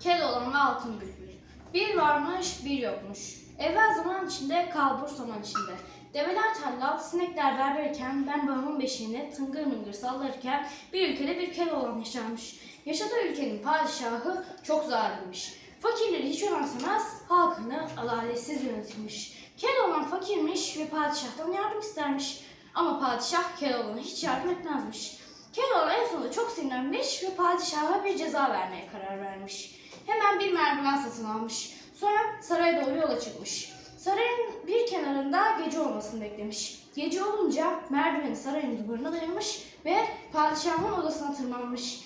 Keloğlan ve Altın Bülbül. Bir varmış, bir yokmuş. Evvel zaman içinde, kalbur zaman içinde. Develer tellal, sinekler berberken, ben babamın beşiğini tıngır mıngır sallarken bir ülkede bir Keloğlan yaşarmış. Yaşadığı ülkenin padişahı çok zalimmiş. Fakirleri hiç önemsemez, halkını adaletsiz yönetilmiş. Keloğlan fakirmiş ve padişahtan yardım istermiş. Ama padişah Keloğlan'a hiç yardım etmezmiş. Keloğlan en sonunda çok sinirlenmiş ve padişaha bir ceza vermeye karar vermiş. Hemen bir merdiven satın almış. Sonra saraya doğru yola çıkmış. Sarayın bir kenarında gece olmasını beklemiş. Gece olunca merdiveni sarayın duvarına dayamış ve padişahın odasına tırmanmış.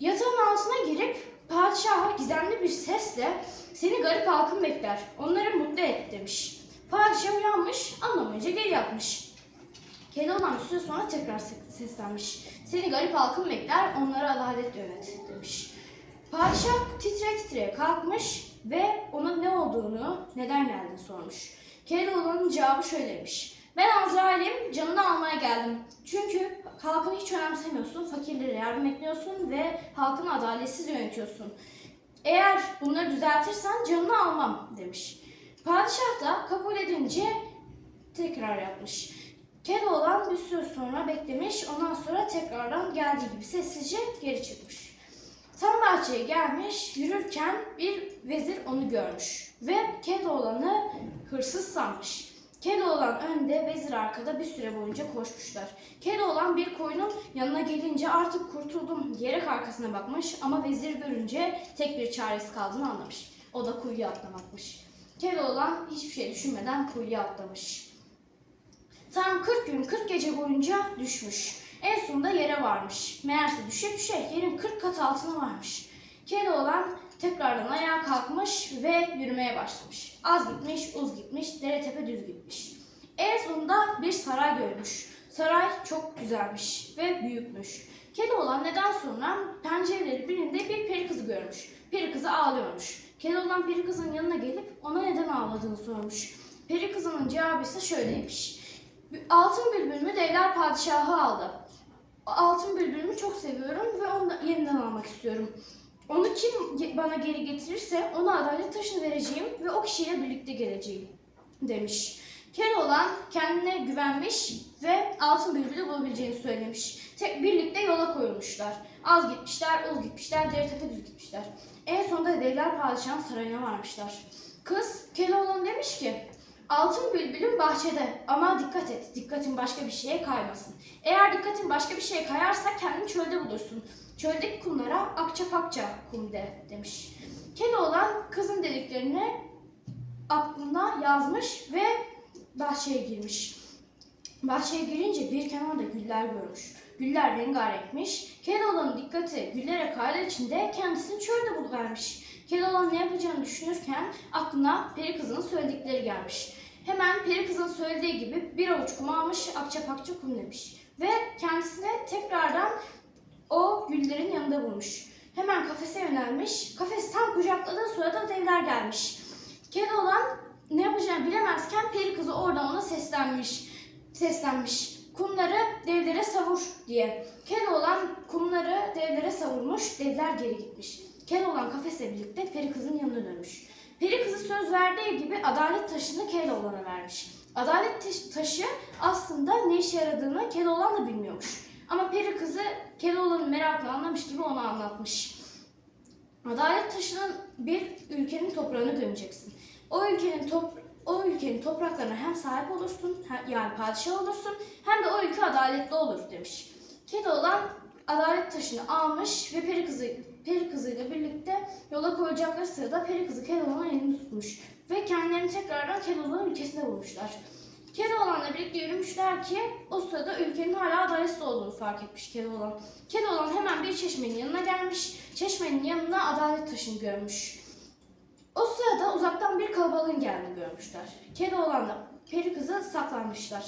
Yatağın altına girip padişaha gizemli bir sesle seni garip halkın bekler, onları mutlu et demiş. Padişah uyanmış, anlamayınca geri yatmış. Keloğlan bir süre sonra tekrar se- seslenmiş. Seni garip halkın bekler, onları adaletle yönet demiş. Padişah titre titre kalkmış ve ona ne olduğunu, neden geldiğini sormuş. Keloğlan'ın cevabı şöyleymiş. Ben Azrail'im, canını almaya geldim. Çünkü halkını hiç önemsemiyorsun, fakirlere yardım etmiyorsun ve halkını adaletsiz yönetiyorsun. Eğer bunları düzeltirsen canını almam demiş. Padişah da kabul edince tekrar yapmış. Keloğlan bir süre sonra beklemiş, ondan sonra tekrardan geldiği gibi sessizce geri çıkmış. Tam bahçeye gelmiş, yürürken bir vezir onu görmüş ve Keloğlan'ı hırsız sanmış. Keloğlan önde, vezir arkada bir süre boyunca koşmuşlar. Keloğlan bir koyunun yanına gelince artık kurtuldum diyerek arkasına bakmış ama vezir görünce tek bir çaresi kaldığını anlamış. O da kuyuya atlamakmış. Keloğlan hiçbir şey düşünmeden kuyuya atlamış. Tam 40 gün 40 gece boyunca düşmüş. En sonunda yere varmış. Meğerse düşe düşe yerin 40 kat altına varmış. Keloğlan tekrardan ayağa kalkmış ve yürümeye başlamış. Az gitmiş, uz gitmiş, dere tepe düz gitmiş. En sonunda bir saray görmüş. Saray çok güzelmiş ve büyükmüş. Keloğlan neden sonra pencereleri birinde bir peri kızı görmüş. Peri kızı ağlıyormuş. Keloğlan peri kızın yanına gelip ona neden ağladığını sormuş. Peri kızının cevabı ise şöyleymiş. Altın bülbülümü devler padişahı aldı. Çok seviyorum ve onu yeniden almak istiyorum. Onu kim bana geri getirirse ona adalet taşını vereceğim ve o kişiyle birlikte geleceğim demiş. Keloğlan kendine güvenmiş ve altın bülbülü bulabileceğini söylemiş. Tek birlikte yola koyulmuşlar. Az gitmişler, uz gitmişler, dere tepe düz gitmişler. En sonunda devler padişahın sarayına varmışlar. Kız Keloğlan demiş ki Altın bülbülün bahçede ama dikkat et, dikkatin başka bir şeye kaymasın. Eğer dikkatin başka bir şeye kayarsa kendini çölde bulursun. Çöldeki kumlara akça pakça kum de demiş. Keloğlan kızın dediklerini aklına yazmış ve bahçeye girmiş. Bahçeye girince bir kenarda güller görmüş. Güller rengarenkmiş. Keloğlan'ın dikkati güllere kaylar içinde kendisini çölde buluvermiş. Keloğlan ne yapacağını düşünürken aklına peri kızının söyledikleri gelmiş. Hemen peri kızın söylediği gibi bir avuç kum almış, akça pakça kum demiş. Ve kendisine tekrardan o güllerin yanında bulmuş. Hemen kafese yönelmiş. Kafes tam kucakladığı sırada devler gelmiş. Keloğlan ne yapacağını bilemezken peri kızı oradan ona seslenmiş. Seslenmiş. Kumları devlere savur diye. Keloğlan kumları devlere savurmuş, devler geri gitmiş. Keloğlan kafesle birlikte peri kızın yanına dönmüş. Peri kızı söz verdiği gibi adalet taşını Keloğlan'a vermiş. Adalet taş- taşı aslında ne işe yaradığını Keloğlan da bilmiyormuş. Ama peri kızı Keloğlan'ın merakla anlamış gibi ona anlatmış. Adalet taşının bir ülkenin toprağını gömeceksin. O ülkenin top o ülkenin topraklarına hem sahip olursun, hem- yani padişah olursun, hem de o ülke adaletli olur demiş. Keloğlan adalet taşını almış ve peri kızı peri kızıyla birlikte yola koyacakları sırada peri kızı Keloğlan'ın elini tutmuş ve kendilerini tekrardan Keloğlan'ın ülkesine bulmuşlar. Keloğlan'la birlikte yürümüşler ki o sırada ülkenin hala adaletsiz olduğunu fark etmiş Keloğlan. Keloğlan hemen bir çeşmenin yanına gelmiş, çeşmenin yanında adalet taşını görmüş. O sırada uzaktan bir geldiğini görmüşler. Keloğlan'la peri kızı saklanmışlar.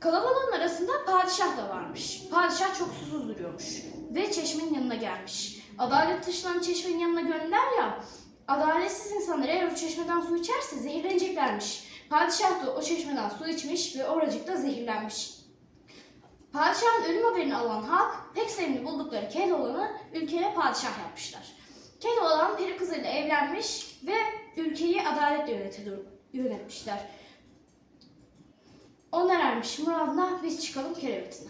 Kalabalığın arasında padişah da varmış. Padişah çok susuz duruyormuş ve çeşmenin yanına gelmiş. Adalet taşınan çeşmenin yanına gönder ya, adaletsiz insanlar eğer o çeşmeden su içerse zehirleneceklermiş. Padişah da o çeşmeden su içmiş ve oracıkta zehirlenmiş. Padişahın ölüm haberini alan halk pek sevimli buldukları Keloğlan'ı ülkeye padişah yapmışlar. Keloğlan evlenmiş ve ülkeyi adaletle yönetir- yönetmişler. Onlar ermiş muradına biz çıkalım kerevetine.